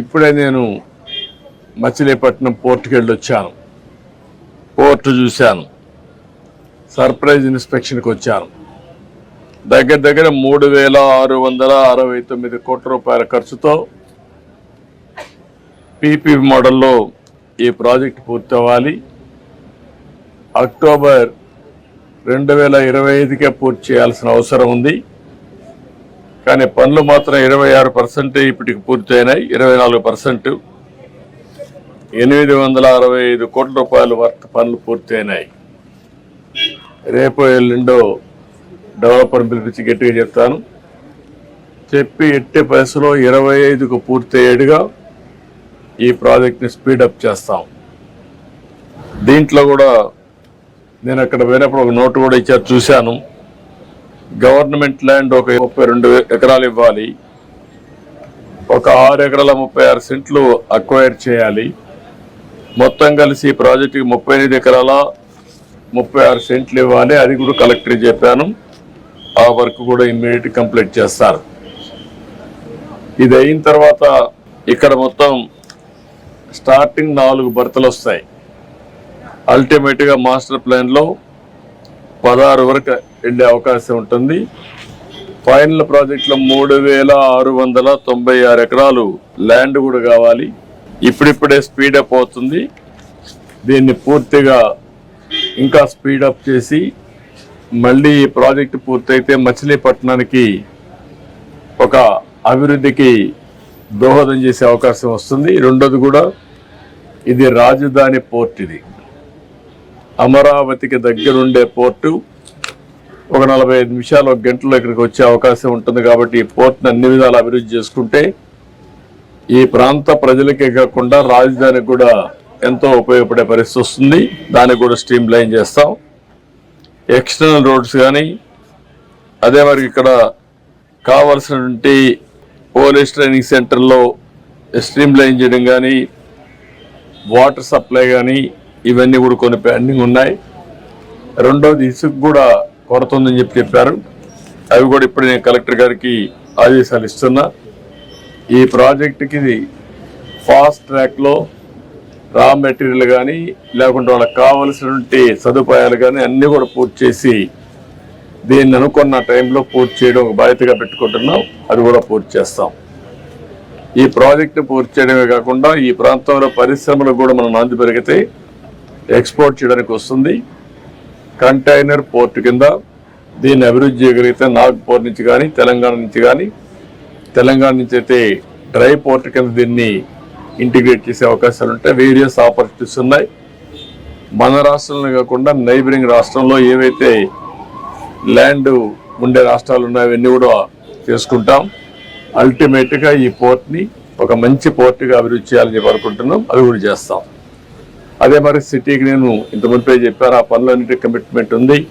ఇప్పుడే నేను మచిలీపట్నం పోర్టుకి వెళ్ళి వచ్చాను. పోర్టు చూశాను. సర్ప్రైజ్ ఇన్స్పెక్షన్కి వచ్చాను. దగ్గర దగ్గర మూడు వేల ఆరు వందల అరవై తొమ్మిది కోట్ల రూపాయల ఖర్చుతో పీపీ మోడల్లో ఈ ప్రాజెక్ట్ పూర్తవ్వాలి. అక్టోబర్ రెండు వేల ఇరవై ఐదుకే పూర్తి చేయాల్సిన అవసరం ఉంది. కానీ పనులు మాత్రం ఇరవై ఆరు పర్సెంట్ ఇప్పటికి పూర్తయినాయి. ఇరవై నాలుగు పర్సెంట్. ఎనిమిది వందల అరవై ఐదు కోట్ల రూపాయల వర్క్ పనులు పూర్తయినాయి. రేపు ఎల్లుండో డెవలపర్ పిలిపించి గట్టిగా చెప్తాను. చెప్పి ఎట్టి పైసలో ఇరవై ఐదుకు పూర్తయ్యేడుగా ఈ ప్రాజెక్ట్ని స్పీడప్ చేస్తాం. దీంట్లో కూడా నేను అక్కడ పోయినప్పుడు ఒక నోటు కూడా ఇచ్చారు చూశాను. గవర్నమెంట్ ల్యాండ్ ఒక ముప్పై రెండు ఎకరాలు ఇవ్వాలి. ఒక ఆరు ఎకరాల ముప్పై ఆరు సెంట్లు అక్వైర్ చేయాలి. మొత్తం కలిసి ప్రాజెక్టుకి ముప్పై ఎనిమిది ఎకరాల ముప్పై ఆరు సెంట్లు ఇవ్వాలి. అది కూడా కలెక్టర్ చెప్పాను. ఆ వర్క్ కూడా ఇమ్మీడియట్ కంప్లీట్ చేస్తారు. ఇది అయిన తర్వాత ఇక్కడ మొత్తం స్టార్టింగ్ నాలుగు బర్తలు వస్తాయి. అల్టిమేట్గా మాస్టర్ ప్లాన్లో పదహారు వరకు వెళ్ళే అవకాశం ఉంటుంది. ఫైనల్ ప్రాజెక్టులో మూడు వేల ఆరు వందల తొంభై ఆరు ఎకరాలు ల్యాండ్ కూడా కావాలి. ఇప్పుడిప్పుడే స్పీడప్ అవుతుంది. దీన్ని పూర్తిగా ఇంకా స్పీడప్ చేసి మళ్ళీ ఈ ప్రాజెక్ట్ పూర్తయితే మచిలీపట్నానికి ఒక అభివృద్ధికి దోహదం చేసే అవకాశం వస్తుంది. రెండోది కూడా ఇది రాజధాని పోర్ట్ ఇది. అమరావతికి దగ్గరుండే పోర్టు ఒక నలభై ఐదు నిమిషాలు ఒక గంటలో ఇక్కడికి వచ్చే అవకాశం ఉంటుంది కాబట్టి ఈ పోర్ట్ని అన్ని విధాలు అభివృద్ధి చేసుకుంటే ఈ ప్రాంత ప్రజలకే కాకుండా రాజధానికి కూడా ఎంతో ఉపయోగపడే పరిస్థితి వస్తుంది. దాన్ని కూడా స్ట్రీమ్ లైన్ చేస్తాం. ఎక్స్టర్నల్ రోడ్స్ కానీ అదే మరి ఇక్కడ కావలసినటువంటి పోలీస్ ట్రైనింగ్ సెంటర్లో స్ట్రీమ్ లైన్ చేయడం కానీ వాటర్ సప్లై కానీ ఇవన్నీ కూడా కొన్ని పెండింగ్ ఉన్నాయి. రెండోది ఇసుక కూడా కొరత ఉందని చెప్పి చెప్పారు. అవి కూడా ఇప్పుడు నేను కలెక్టర్ గారికి ఆదేశాలు ఇస్తున్నా. ఈ ప్రాజెక్టుకి ఫాస్ట్ ట్రాక్లో రా మెటీరియల్ కానీ లేకుంటే వాళ్ళకి కావలసినటువంటి సదుపాయాలు కానీ అన్నీ కూడా పూర్తి చేసి దీన్ని అనుకున్న టైంలో పూర్తి చేయడం ఒక బాధ్యతగా పెట్టుకుంటున్నాం. అది కూడా పూర్తి చేస్తాం. ఈ ప్రాజెక్టు పూర్తి చేయడమే కాకుండా ఈ ప్రాంతంలో పరిశ్రమలకు కూడా మనం నాంది పెరిగితే ఎక్స్పోర్ట్ చేయడానికి వస్తుంది. కంటైనర్ పోర్ట్ కింద దీన్ని అభివృద్ధి చేయగలిగితే నాగ్పూర్ నుంచి కానీ తెలంగాణ నుంచి కానీ తెలంగాణ నుంచి అయితే డ్రై పోర్ట్ కింద దీన్ని ఇంటిగ్రేట్ చేసే అవకాశాలు ఉంటాయి. వేరియస్ ఆపర్చునిటీస్ ఉన్నాయి. మన రాష్ట్రంలో కాకుండా నైబరింగ్ రాష్ట్రంలో ఏవైతే ల్యాండ్ ఉండే రాష్ట్రాలు ఉన్నాయో అవన్నీ కూడా చేసుకుంటాం. అల్టిమేట్గా ఈ పోర్ట్ని ఒక మంచి పోర్ట్గా అభివృద్ధి చేయాలని చెప్పి అనుకుంటున్నాం. అది కూడా చేస్తాం. అదే మరి సిటీకి నేను ఇంత మునిపే చెప్పాను ఆ పనులన్నిటి కమిట్మెంట్ ఉంది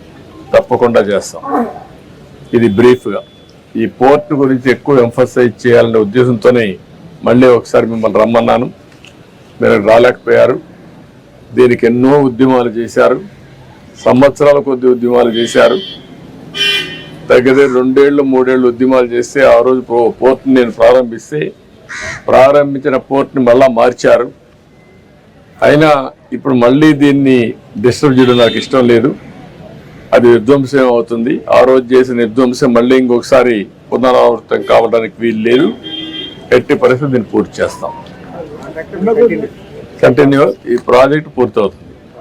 తప్పకుండా చేస్తాం. ఇది బ్రీఫ్గా ఈ పోర్ట్ గురించి ఎక్కువ ఎంఫసైజ్ చేయాలనే ఉద్దేశంతోనే మళ్ళీ ఒకసారి మిమ్మల్ని రమ్మన్నాను. మీరు రాలేకపోయారు. దీనికి ఎన్నో ఉద్యమాలు చేశారు. సంవత్సరాల కొద్ది ఉద్యమాలు చేశారు. దగ్గర రెండేళ్ళు మూడేళ్ళు ఉద్యమాలు చేస్తే ఆ రోజు పో- పోర్ట్ని నేను ప్రారంభిస్తే ప్రారంభించిన పోర్ట్ని మళ్ళా మార్చారు. అయినా ఇప్పుడు మళ్ళీ దీన్ని డిస్టర్బ్ చేయడం నాకు ఇష్టం లేదు. అది విధ్వంసం అవుతుంది. ఆ రోజు చేసిన విధ్వంసం మళ్ళీ ఇంకొకసారి పునరావృతం కావడానికి వీలు లేదు. ఎట్టి పరిస్థితి దీన్ని పూర్తి చేస్తాం. కంటిన్యూ. ఈ ప్రాజెక్ట్ పూర్తవుతుంది.